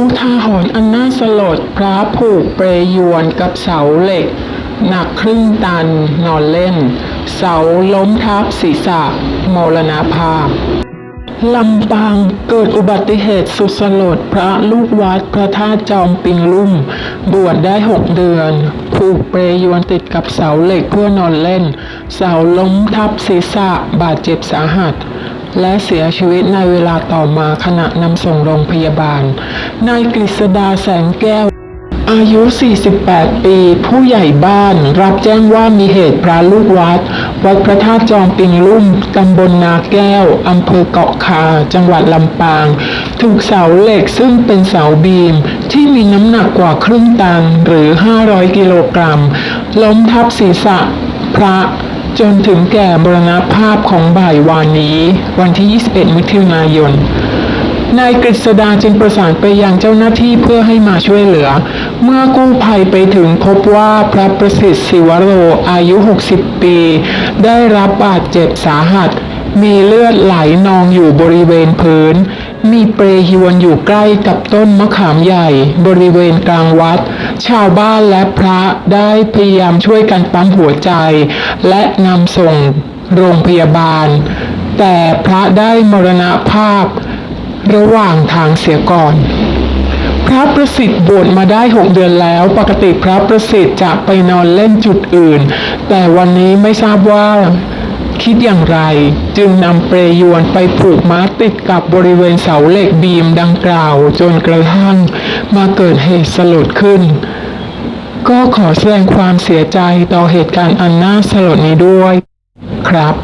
อนอันน่าสลดพระผูกเปรยวนกับเสาเหล็ก หนักครึ่งตันนอนเล่น เสาล้มทับศีรษะมรณภาพลำปางเกิดอุบัติเหตุสุดสลดพระลูกวัดพระธาตุจอมปิงลุ่ม บวชได้หกเดือน ผูกเปรยวนติดกับเสาเหล็กเพื่อนอนเล่น เสาล้มทับศีรษะบาดเจ็บสาหัส และเสียชีวิตในเวลาต่อมาขณะนำส่งโรงพยาบาล นายกฤษดาแสงแก้ว อายุ 48 ปี ผู้ใหญ่บ้าน รับแจ้งว่ามีเหตุพระลูกวัด วัดพระธาตุจอมปิงลุ่ม ตำบลนาแก้ว อำเภอเกาะคา จังหวัดลำปาง ถูกเสาเหล็กซึ่งเป็นเสาบีม ที่มีน้ำหนักกว่าครึ่งตันหรือ 500 กิโลกรัม ล้มทับศีรษะพระ จนถึงแก่มรณภาพของบ่ายวานนี้ วันที่ 21 มิถุนายน นายกฤษดาจึงประสานไปยังเจ้าหน้าที่เพื่อให้มาช่วยเหลือ เมื่อกู้ภัยไปถึงพบว่าพระประสิทธิ์ศิวโรอายุ 60 ปี ได้รับบาดเจ็บสาหัส มีเลือดไหลนองอยู่บริเวณพื้น มีเปรยวนอยู่ใกล้กับต้นมะขามใหญ่ บริเวณกลางวัด ชาวบ้านและพระได้พยายามช่วยกันปั๊มหัวใจ และนำส่งโรงพยาบาล แต่พระได้มรณภาพระหว่างทางเสียก่อนพระประสิทธิ์บวชมาได้หกเดือนแล้ว ปกติพระประสิทธิ์จะไปนอนเล่นจุดอื่น แต่วันนี้ไม่ทราบว่า คิดอย่างไร จึงนำเปรยวนไปผูกม้าติดกับบริเวณเสาเหล็กบีมดังกล่าว จนกระทั่งมาเกิดเหตุสลดขึ้น ก็ขอแสดงความเสียใจต่อเหตุการณ์อันน่าสลดนี้ด้วย ครับ